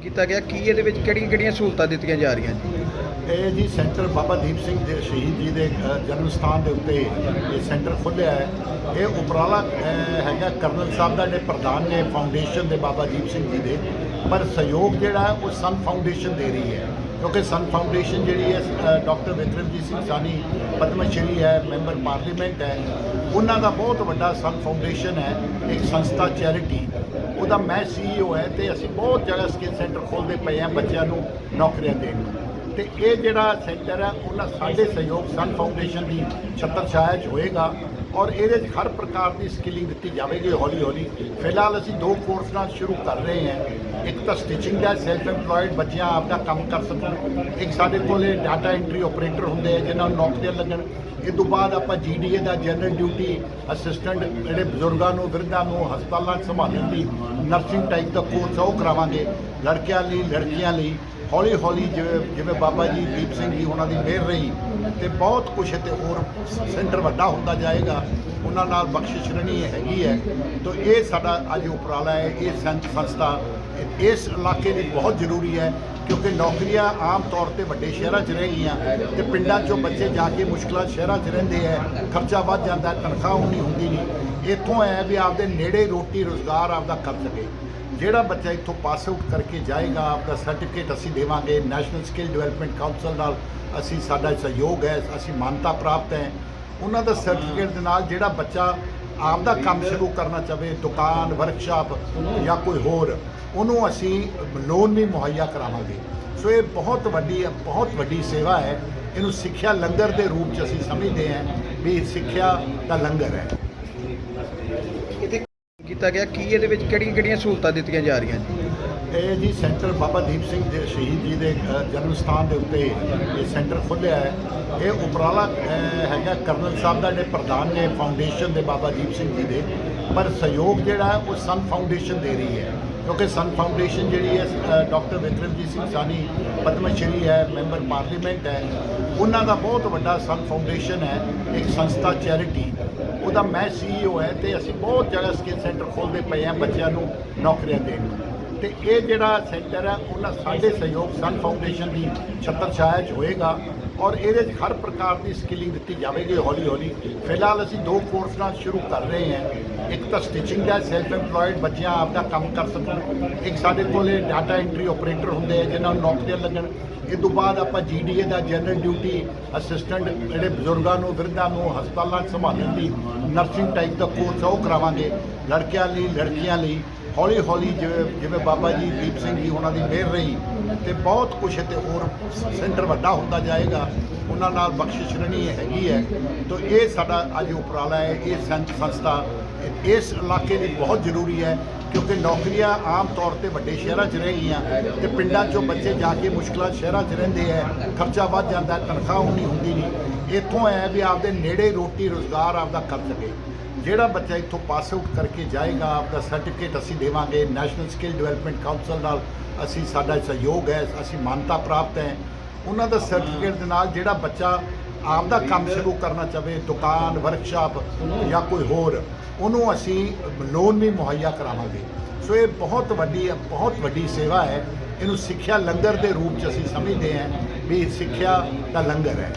ਕੀਤਾ ਗਿਆ? ਕੀ ਇਹਦੇ ਵਿੱਚ ਕਿਹੜੀਆਂ ਕਿਹੜੀਆਂ ਸਹੂਲਤਾਂ ਦਿੱਤੀਆਂ ਜਾ ਰਹੀਆਂ ਜੀ? ਇਹ ਜੀ ਸੈਂਟਰ ਬਾਬਾ ਦੀਪ ਸਿੰਘ ਦੇ ਸ਼ਹੀਦ ਜੀ ਦੇ ਜਨਮ ਸਥਾਨ ਦੇ ਉੱਤੇ ਇਹ ਸੈਂਟਰ ਖੁੱਲਿਆ ਹੈ। ਇਹ ਉਪਰਾਲਾ ਹੈਗਾ ਕਰਨਲ ਸਾਹਿਬ ਦਾ, ਜਿਹੜੇ ਪ੍ਰਧਾਨ ਨੇ, ਫਾਊਂਡੇਸ਼ਨ ਦੇ ਬਾਬਾ ਦੀਪ ਸਿੰਘ ਜੀ ਦੇ। ਪਰ ਸਹਿਯੋਗ ਜਿਹੜਾ, ਉਹ ਸਨ ਫਾਊਂਡੇਸ਼ਨ ਦੇ ਰਹੀ ਹੈ। ਕਿਉਂਕਿ ਸਨ ਫਾਊਂਡੇਸ਼ਨ ਜਿਹੜੀ ਹੈ ਡਾਕਟਰ ਵਿਕਰਮਜੀਤ ਸਿੰਘ ਸਾਨੀ ਪਦਮਸ਼੍ਰੀ ਹੈ ਮੈਂਬਰ ਪਾਰਲੀਮੈਂਟ ਹੈ, ਉਹਨਾਂ ਦਾ ਬਹੁਤ ਵੱਡਾ ਸਨ ਫਾਊਂਡੇਸ਼ਨ ਹੈ, ਇੱਕ ਸੰਸਥਾ ਚੈਰਿਟੀ ਉਹਦਾ ਮੈਂ ਸੀਈਓ ਹੈ ਤੇ ਅਸੀਂ ਬਹੁਤ ਜਗ੍ਹਾ ਸਕਿੱਲ ਸੈਂਟਰ ਖੋਲ੍ਹਦੇ ਪਏ ਹਾਂ ਬੱਚਿਆਂ ਨੂੰ ਨੌਕਰੀਆਂ ਦੇਣ ਨੂੰ। ਤੇ ਇਹ ਜਿਹੜਾ ਸੈਂਟਰ ਹੈ, ਉਹਨਾਂ ਸਾਡੇ ਸਹਿਯੋਗ ਸਨ ਫਾਊਂਡੇਸ਼ਨ ਦੀ ਛੱਤਰ ਛਾਇਆ 'ਚ ਹੋਏਗਾ ਔਰ ਇਹਦੇ 'ਚ ਹਰ ਪ੍ਰਕਾਰ ਦੀ ਸਕਿਲਿੰਗ ਦਿੱਤੀ ਜਾਵੇਗੀ ਹੌਲੀ ਹੌਲੀ। ਫਿਲਹਾਲ ਅਸੀਂ ਦੋ ਕੋਰਸ ਨਾਲ ਸ਼ੁਰੂ ਕਰ ਰਹੇ ਹਾਂ। ਇੱਕ ਤਾਂ ਸਟਿਚਿੰਗ ਦਾ ਸੈਲਫ ਐਮਪਲੋਇਡ ਬੱਚਿਆਂ ਆਪਦਾ ਕੰਮ ਕਰ ਸਕਣ। ਇੱਕ ਸਾਡੇ ਕੋਲ ਡਾਟਾ ਐਂਟਰੀ ਆਪਰੇਟਰ ਹੁੰਦੇ ਆ, ਜਿਨ੍ਹਾਂ ਨੂੰ ਨੌਕਰੀਆਂ ਲੱਗਣ। ਇਹ ਤੋਂ ਬਾਅਦ ਆਪਾਂ ਜੀਡੀਏ ਦਾ ਜਨਰਲ ਡਿਊਟੀ ਅਸਿਸਟੈਂਟ ਜਿਹੜੇ ਬਜ਼ੁਰਗਾਂ ਨੂੰ, ਵਿਰਧਾਂ ਨੂੰ ਹਸਪਤਾਲਾਂ 'ਚ ਸੰਭਾਲਣ ਦੀ ਨਰਸਿੰਗ ਟਾਈਪ ਦਾ ਕੋਰਸ ਆ, ਉਹ ਕਰਾਵਾਂਗੇ। ਲੜਕਿਆਂ ਲਈ, ਲੜਕੀਆਂ ਲਈ ਹੌਲੀ ਹੌਲੀ ਜਿਵੇਂ ਜਿਵੇਂ ਬਾਬਾ ਜੀ ਦੀਪ ਸਿੰਘ ਜੀ ਉਹਨਾਂ ਦੀ ਮਿਹਰ ਰਹੀ ਤੇ ਬਹੁਤ ਕੁਛ ਤੇ ਹੋਰ ਸੈਂਟਰ ਵੱਡਾ ਹੁੰਦਾ ਜਾਏਗਾ, ਉਹਨਾਂ ਨਾਲ ਬਖਸ਼ਿਸ਼ ਰਣੀ ਹੈਗੀ ਹੈ। ਤਾਂ ਇਹ ਸਾਡਾ ਅੱਜ ਉਪਰਾਲਾ ਹੈ, ਇਹ ਸੰਤ ਸੰਸਥਾ, ਇਸ ਇਲਾਕੇ ਲਈ ਬਹੁਤ ਜ਼ਰੂਰੀ ਹੈ ਕਿਉਂਕਿ ਨੌਕਰੀਆਂ ਆਮ ਤੌਰ ਤੇ ਵੱਡੇ ਸ਼ਹਿਰਾਂ 'ਚ ਰਹਿ ਗਈਆਂ ਤੇ ਪਿੰਡਾਂ 'ਚੋਂ ਬੱਚੇ ਜਾ ਕੇ ਮੁਸ਼ਕਲਾਂ ਸ਼ਹਿਰਾਂ 'ਚ ਰਹਿੰਦੇ ਹੈ, ਖਰਚਾ ਵੱਧ ਜਾਂਦਾ, ਤਨਖਾਹ ਉਨੀ ਹੁੰਦੀ ਨਹੀਂ। ਇੱਥੋਂ ਹੈ ਵੀ ਆਪਦੇ ਨੇੜੇ ਰੋਟੀ ਰੋਜ਼ਗਾਰ ਆਪਦਾ ਕਰ ਸਕੇ ਜਿਹੜਾ ਬੱਚਾ ਇੱਥੋਂ ਪਾਸ ਆਊਟ ਕਰਕੇ ਜਾਏਗਾ ਆਪਦਾ ਸਰਟੀਫਿਕੇਟ ਅਸੀਂ ਦੇਵਾਂਗੇ ਨੈਸ਼ਨਲ ਸਕਿੱਲ ਡਿਵੈਲਪਮੈਂਟ ਕਾਉਂਸਲ ਨਾਲ ਅਸੀਂ ਸਾਡਾ ਸਹਿਯੋਗ ਹੈ ਅਸੀਂ ਮਾਨਤਾ ਪ੍ਰਾਪਤ ਹੈ। ਉਹਨਾਂ ਦਾ ਸਰਟੀਫਿਕੇਟ ਦੇ ਨਾਲ ਜਿਹੜਾ ਬੱਚਾ ਆਪਦਾ ਕੰਮ ਸ਼ੁਰੂ ਕਰਨਾ ਚਾਹਵੇ ਦੁਕਾਨ ਵਰਕਸ਼ਾਪ ਜਾਂ ਕੋਈ ਹੋਰ ਉਹਨੂੰ ਅਸੀਂ ਲੋਨ ਵੀ ਮੁਹੱਈਆ ਕਰਾਵਾਂਗੇ। ਸੋ ਇਹ ਬਹੁਤ ਵੱਡੀ ਬਹੁਤ ਵੱਡੀ ਸੇਵਾ ਹੈ। ਇਹਨੂੰ ਸਿੱਖਿਆ ਲੰਗਰ ਦੇ ਰੂਪ 'ਚ ਅਸੀਂ ਸਮਝਦੇ ਹਾਂ ਵੀ ਸਿੱਖਿਆ ਦਾ ਲੰਗਰ ਹੈ। ਕੀਤਾ ਗਿਆ? ਕੀ ਇਹਦੇ ਵਿੱਚ ਕਿਹੜੀਆਂ ਕਿਹੜੀਆਂ ਸਹੂਲਤਾਂ ਦਿੱਤੀਆਂ ਜਾ ਰਹੀਆਂ ਜੀ? ਇਹ ਜੀ ਸੈਂਟਰ ਬਾਬਾ ਦੀਪ ਸਿੰਘ ਦੇ ਸ਼ਹੀਦ ਜੀ ਦੇ ਜਨਮ ਸਥਾਨ ਦੇ ਉੱਤੇ ਇਹ ਸੈਂਟਰ ਖੁੱਲਿਆ ਹੈ। ਇਹ ਉਪਰਾਲਾ ਹੈਗਾ ਕਰਨਲ ਸਾਹਿਬ ਦਾ, ਜਿਹੜੇ ਪ੍ਰਧਾਨ ਨੇ ਫਾਊਂਡੇਸ਼ਨ ਦੇ ਬਾਬਾ ਦੀਪ ਸਿੰਘ ਜੀ ਦੇ। ਪਰ ਸਹਿਯੋਗ ਜਿਹੜਾ ਉਹ ਸਨ ਫਾਊਂਡੇਸ਼ਨ ਦੇ ਰਹੀ ਹੈ। ਕਿਉਂਕਿ ਸਨ ਫਾਊਂਡੇਸ਼ਨ ਜਿਹੜੀ ਹੈ ਡਾਕਟਰ ਵਿਕਰਮਜੀਤ ਸਿੰਘ ਸਾਨੀ ਪਦਮ ਸ਼੍ਰੀ ਹੈ, ਮੈਂਬਰ ਪਾਰਲੀਮੈਂਟ ਹੈ। ਉਹਨਾਂ ਦਾ ਬਹੁਤ ਵੱਡਾ ਸਨ ਫਾਊਂਡੇਸ਼ਨ ਹੈ, ਇੱਕ ਸੰਸਥਾ ਚੈਰਿਟੀ। ਉਹਦਾ ਮੈਂ ਸੀਈਓ ਹੈ ਤੇ ਅਸੀਂ ਬਹੁਤ ਜਗ੍ਹਾ ਸਕਿੱਲ ਸੈਂਟਰ ਖੋਲ੍ਹਦੇ ਪਏ ਹਾਂ ਬੱਚਿਆਂ ਨੂੰ ਨੌਕਰੀਆਂ ਦੇਣ ਨੂੰ ਤੇ ਇਹ ਜਿਹੜਾ ਸੈਂਟਰ ਹੈ, ਉਹਨਾਂ ਸਾਡੇ ਸਹਿਯੋਗ ਸਨ ਫਾਊਂਡੇਸ਼ਨ ਦੀ ਛੱਤਰ ਛਾਇਆ 'ਚ ਹੋਏਗਾ ਔਰ ਇਹਦੇ 'ਚ ਹਰ ਪ੍ਰਕਾਰ ਦੀ ਸਕਿਲਿੰਗ ਦਿੱਤੀ ਜਾਵੇਗੀ, ਹੌਲੀ ਹੌਲੀ। ਫਿਲਹਾਲ ਅਸੀਂ ਦੋ ਕੋਰਸ ਨਾਲ ਸ਼ੁਰੂ ਕਰ ਰਹੇ ਹਾਂ। ਇੱਕ ਤਾਂ ਸਟਿਚਿੰਗ ਦਾ ਸੈਲਫ ਐਮਪਲੋਇਡ ਬੱਚਿਆਂ ਆਪਦਾ ਕੰਮ ਕਰ ਸਕਣ। ਇੱਕ ਸਾਡੇ ਕੋਲੇ ਡਾਟਾ ਐਂਟਰੀ ਆਪਰੇਟਰ ਹੁੰਦੇ ਆ ਜਿਨ੍ਹਾਂ ਨੂੰ ਨੌਕਰੀਆਂ ਲੱਗਣ। ਇਹ ਤੋਂ ਬਾਅਦ ਆਪਾਂ ਜੀਡੀਏ ਦਾ ਜਨਰਲ ਡਿਊਟੀ ਅਸਿਸਟੈਂਟ ਜਿਹੜੇ ਬਜ਼ੁਰਗਾਂ ਨੂੰ, ਵਿਰਧਾਂ ਨੂੰ ਹਸਪਤਾਲਾਂ 'ਚ ਸੰਭਾਲਣ ਦੀ ਨਰਸਿੰਗ ਟਾਈਪ ਦਾ ਕੋਰਸ ਆ, ਉਹ ਕਰਾਵਾਂਗੇ। ਲੜਕਿਆਂ ਲਈ, ਲੜਕੀਆਂ ਲਈ ਹੌਲੀ ਹੌਲੀ ਜਿਵੇਂ ਜਿਵੇਂ ਬਾਬਾ ਜੀ ਦੀਪ ਸਿੰਘ ਜੀ ਉਹਨਾਂ ਦੀ ਮਿਹਰ ਰਹੀ ਤੇ ਬਹੁਤ ਕੁਛ ਤੇ ਹੋਰ ਸੈਂਟਰ ਵੱਡਾ ਹੁੰਦਾ ਜਾਏਗਾ, ਉਹਨਾਂ ਨਾਲ ਬਖਸ਼ਿਸ਼ ਰਣੀ ਹੈਗੀ ਹੈ। ਤਾਂ ਇਹ ਸਾਡਾ ਅੱਜ ਉਪਰਾਲਾ ਹੈ, ਇਹ ਸੰਤ ਸੰਸਥਾ ਇਸ ਇਲਾਕੇ ਲਈ ਬਹੁਤ ਜ਼ਰੂਰੀ ਹੈ। ਕਿਉਂਕਿ ਨੌਕਰੀਆਂ ਆਮ ਤੌਰ ਤੇ ਵੱਡੇ ਸ਼ਹਿਰਾਂ 'ਚ ਰਹਿ ਗਈਆਂ ਤੇ ਪਿੰਡਾਂ 'ਚੋਂ ਬੱਚੇ ਜਾ ਕੇ ਮੁਸ਼ਕਲਾਂ ਸ਼ਹਿਰਾਂ 'ਚ ਰਹਿੰਦੇ ਹੈ ਖਰਚਾ ਵੱਧ ਜਾਂਦਾ, ਤਨਖਾਹ ਉਨੀ ਹੁੰਦੀ ਨਹੀਂ ਇੱਥੋਂ ਹੈ ਵੀ ਆਪਦੇ ਨੇੜੇ ਰੋਟੀ ਰੋਜ਼ਗਾਰ ਆਪਦਾ ਕਰ ਸਕੇ। ਜਿਹੜਾ ਬੱਚਾ ਇੱਥੋਂ ਪਾਸ ਆਊਟ ਕਰਕੇ ਜਾਏਗਾ, ਆਪਦਾ ਸਰਟੀਫਿਕੇਟ ਅਸੀਂ ਦੇਵਾਂਗੇ ਨੈਸ਼ਨਲ ਸਕਿੱਲ ਡਿਵੈਲਪਮੈਂਟ ਕਾਉਂਸਲ ਨਾਲ ਅਸੀਂ ਸਾਡਾ ਸਹਿਯੋਗ ਹੈ, ਅਸੀਂ ਮਾਨਤਾ ਪ੍ਰਾਪਤ ਹੈ। ਉਹਨਾਂ ਦਾ ਸਰਟੀਫਿਕੇਟ ਦੇ ਨਾਲ ਜਿਹੜਾ ਬੱਚਾ ਆਪਦਾ ਕੰਮ ਸ਼ੁਰੂ ਕਰਨਾ ਚਾਹਵੇ ਦੁਕਾਨ ਵਰਕਸ਼ਾਪ ਜਾਂ ਕੋਈ ਹੋਰ, ਉਹਨੂੰ ਅਸੀਂ ਲੋਨ ਵੀ ਮੁਹੱਈਆ ਕਰਾਵਾਂਗੇ। ਸੋ ਇਹ ਬਹੁਤ ਵੱਡੀ ਬਹੁਤ ਵੱਡੀ ਸੇਵਾ ਹੈ। ਇਹਨੂੰ ਸਿੱਖਿਆ ਲੰਗਰ ਦੇ ਰੂਪ 'ਚ ਅਸੀਂ ਸਮਝਦੇ ਹਾਂ ਵੀ ਸਿੱਖਿਆ ਦਾ ਲੰਗਰ ਹੈ।